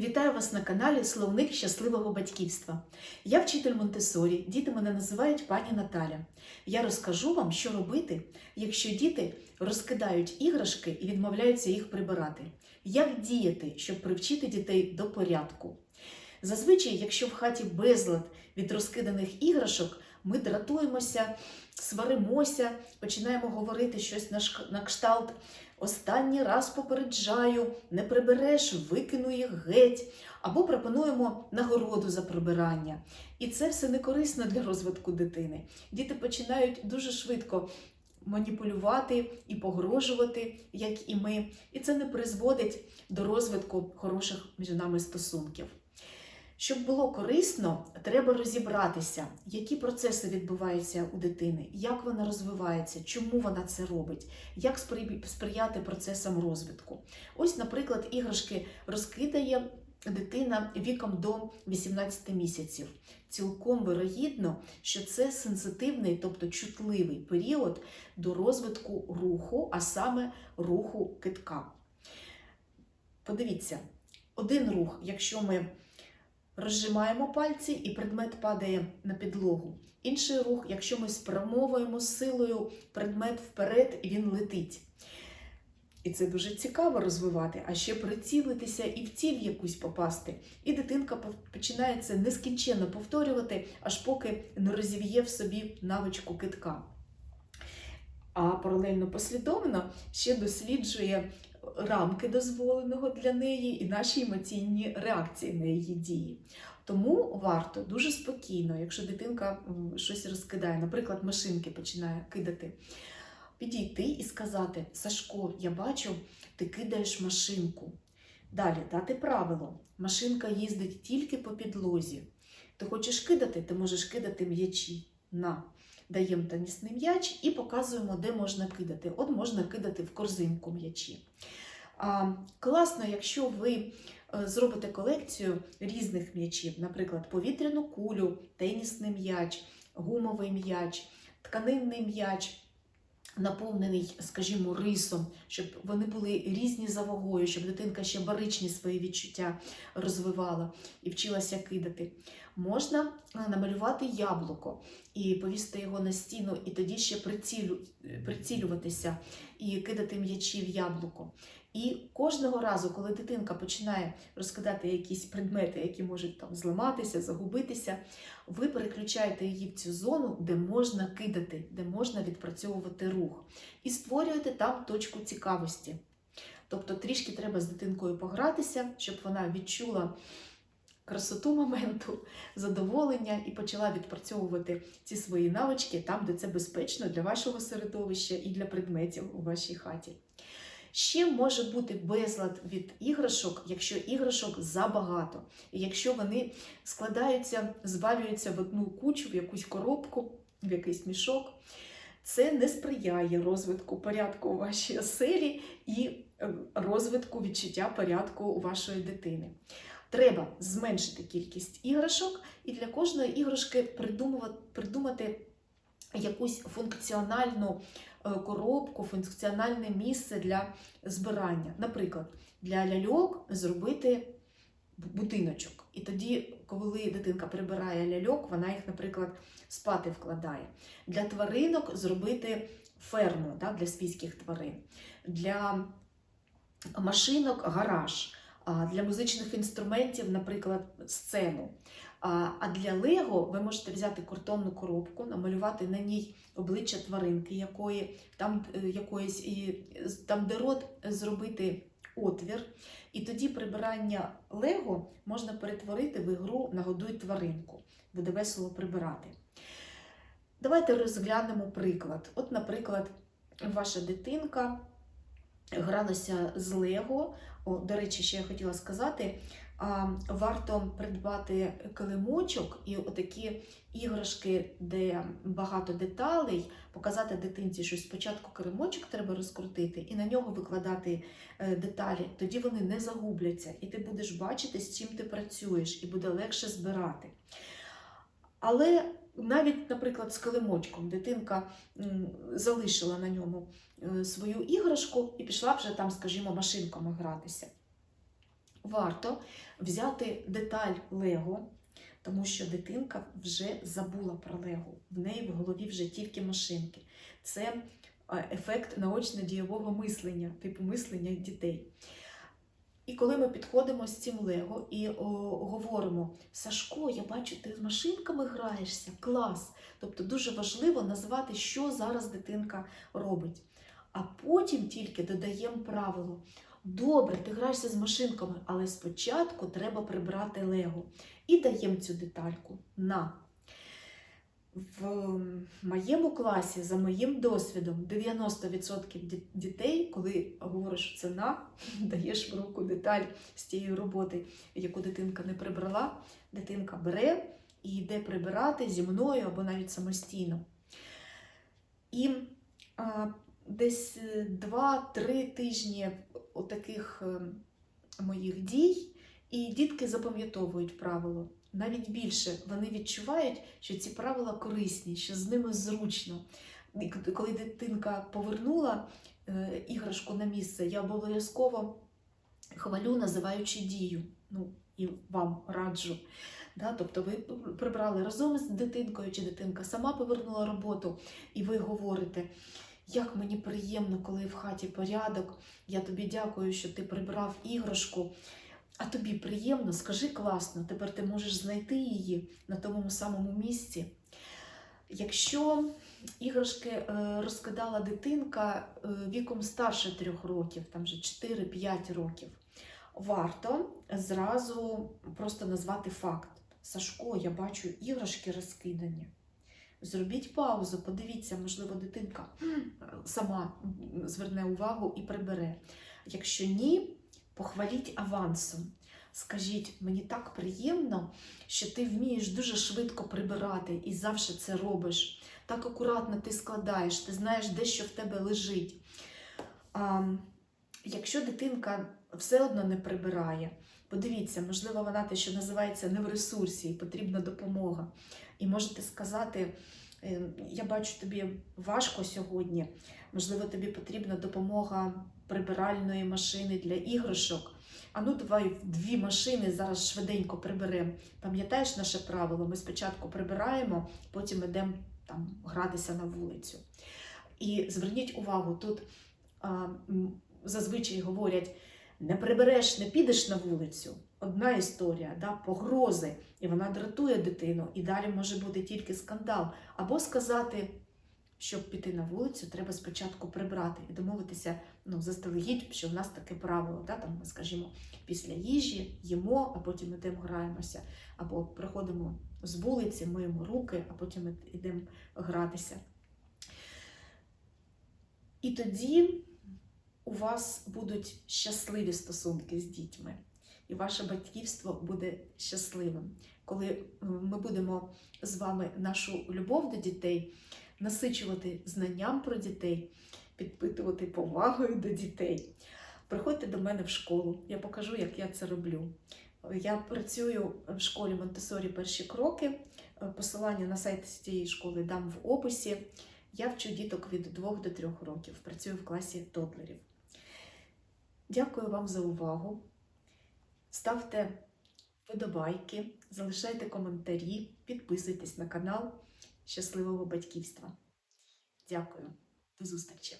Вітаю вас на каналі Словник щасливого батьківства. Я вчитель Монтесорі, діти мене називають пані Наталя. Я розкажу вам, що робити, якщо діти розкидають іграшки і відмовляються їх прибирати. Як діяти, щоб привчити дітей до порядку? Зазвичай, якщо в хаті безлад від розкиданих іграшок, ми дратуємося, сваримося, починаємо говорити щось на кшталт. Останній раз попереджаю, не прибереш, викину їх геть, або пропонуємо нагороду за прибирання. І це все не корисно для розвитку дитини. Діти починають дуже швидко маніпулювати і погрожувати, як і ми, і це не призводить до розвитку хороших між нами стосунків. Щоб було корисно, треба розібратися, які процеси відбуваються у дитини, як вона розвивається, чому вона це робить, як сприяти процесам розвитку. Ось, наприклад, іграшки розкидає дитина віком до 18 місяців. Цілком вирогідно, що це сенситивний, тобто чутливий період до розвитку руху, а саме руху китка. Подивіться, один рух, якщо ми розжимаємо пальці і предмет падає на підлогу. Інший рух, якщо ми спрямовуємо силою предмет вперед, він летить. І це дуже цікаво розвивати, а ще прицілитися і в ціль якусь попасти. І дитинка починає це нескінченно повторювати, аж поки не розів'є в собі навичку китка. А паралельно послідовно ще досліджує рамки дозволеного для неї і наші емоційні реакції на її дії. Тому варто дуже спокійно, якщо дитинка щось розкидає, наприклад, машинки починає кидати, підійти і сказати: Сашко, я бачу, ти кидаєш машинку. Далі дати правило: машинка їздить тільки по підлозі. Ти хочеш кидати, ти можеш кидати м'ячі. На. Даємо тенісний м'яч і показуємо, де можна кидати. От можна кидати в корзинку м'ячі. Класно, якщо ви е, зробите колекцію різних м'ячів, наприклад, повітряну кулю, тенісний м'яч, гумовий м'яч, тканинний м'яч, наповнений, скажімо, рисом, щоб вони були різні за вагою, щоб дитинка ще баричні свої відчуття розвивала і вчилася кидати. Можна е, намалювати яблуко і повісити його на стіну, і тоді ще прицілю, прицілюватися і кидати м'ячі в яблуко. І кожного разу, коли дитинка починає розкидати якісь предмети, які можуть там зламатися, загубитися, ви переключаєте її в цю зону, де можна кидати, де можна відпрацьовувати рух, і створюєте там точку цікавості. Тобто трішки треба з дитинкою погратися, щоб вона відчула красоту моменту, задоволення і почала відпрацьовувати ці свої навички там, де це безпечно для вашого середовища і для предметів у вашій хаті. Ще може бути безлад від іграшок, якщо іграшок забагато, і якщо вони складаються, звалюються в одну кучу, в якусь коробку, в якийсь мішок. Це не сприяє розвитку порядку у вашій оселі і е, розвитку відчуття порядку у вашої дитини. Треба зменшити кількість іграшок і для кожної іграшки придумати якусь функціональну е, коробку, функціональне місце для збирання. Наприклад, для ляльок зробити будиночок. І тоді, коли дитинка прибирає ляльок, вона їх, наприклад, спати вкладає. Для тваринок зробити ферму да, для свійських тварин, для машинок гараж, для музичних інструментів, наприклад, сцену. А для Лего ви можете взяти картонну коробку, намалювати на ній обличчя тваринки, якої, там, е, якоїсь, і там, де рот, зробити отвір. І тоді прибирання Лего можна перетворити в ігру Нагодуй тваринку. Буде весело прибирати. Давайте розглянемо приклад. От, наприклад, ваша дитинка гралася з Лего. О, до речі, ще я хотіла сказати, а, варто придбати килимочок і отакі іграшки, де багато деталей, показати дитинці, що спочатку килимочок треба розкрутити і на нього викладати е, деталі. Тоді вони не загубляться, і ти будеш бачити, з чим ти працюєш, і буде легше збирати. Але навіть, наприклад, з килимочком дитинка залишила на ньому е, свою іграшку і пішла вже там, скажімо, машинками гратися. варто взяти деталь Лего, тому що дитинка вже забула про Лего. В неї в голові вже тільки машинки. Це е, ефект наочно-дієвого мислення, типу мислення дітей. І коли ми підходимо з цим Лего і о, говоримо: Сашко, я бачу, ти з машинками граєшся, клас. Тобто дуже важливо назвати, що зараз дитинка робить. А потім тільки додаємо правило. Добре, ти граєшся з машинками, але спочатку треба прибрати Лего. І даємо цю детальку на. В моєму класі, за моїм досвідом, 90% дітей, коли говориш це на, даєш в руку деталь з тієї роботи, яку дитинка не прибрала, дитинка бере і йде прибирати зі мною або навіть самостійно. І а, десь е, 2-3 тижні отаких е, моїх дій, і дітки запам'ятовують правило. Навіть більше вони відчувають, що ці правила корисні, що з ними зручно. Коли дитинка повернула е, іграшку на місце, я обов'язково хвалю, називаючи дію. Ну, і вам раджу. Да? Тобто ви прибрали разом з дитинкою, чи дитинка сама повернула роботу, і ви говорите, як мені приємно, коли в хаті порядок. Я тобі дякую, що ти прибрав іграшку. А тобі приємно, скажи класно, тепер ти можеш знайти її на тому самому місці. Якщо іграшки е, розкидала дитинка е, віком старше трьох років, там вже 4-5 років, варто зразу просто назвати факт. Сашко, я бачу іграшки розкидані. Зробіть паузу, подивіться, можливо, дитинка сама зверне увагу і прибере. Якщо ні, похваліть авансом. Скажіть, мені так приємно, що ти вмієш дуже швидко прибирати і завжди це робиш. Так акуратно ти складаєш, ти знаєш, де що в тебе лежить. А, якщо дитинка все одно не прибирає, подивіться, можливо, вона те, що називається не в ресурсі, і потрібна допомога. І можете сказати: е, я бачу, тобі важко сьогодні, можливо, тобі потрібна допомога прибиральної машини для іграшок. А ну давай дві машини зараз швиденько приберемо. Пам'ятаєш наше правило? Ми спочатку прибираємо, потім йдемо там гратися на вулицю. І зверніть увагу, тут а, зазвичай говорять: не прибереш, не підеш на вулицю. Одна історія, да, погрози, і вона дратує дитину, і далі може бути тільки скандал. Або сказати, щоб піти на вулицю, треба спочатку прибрати і домовитися ну, заздалегідь, що в нас таке правило. Да? Там, ми, скажімо, після їжі їмо, а потім йдемо граємося, або приходимо з вулиці, миємо руки, а потім йдемо гратися. І тоді у вас будуть щасливі стосунки з дітьми, і ваше батьківство буде щасливим. Коли е, ми будемо з вами нашу любов до дітей насичувати знанням про дітей, підпитувати повагою до дітей. Приходьте до мене в школу, я покажу, як я це роблю. Я працюю в школі Монтесорі перші кроки. Посилання на сайт цієї школи дам в описі. Я вчу діток від 2 до 3 років, працюю в класі тодлерів. Дякую вам за увагу. Ставте вподобайки, залишайте коментарі, підписуйтесь на канал Щасливого батьківства. Дякую, до зустрічі!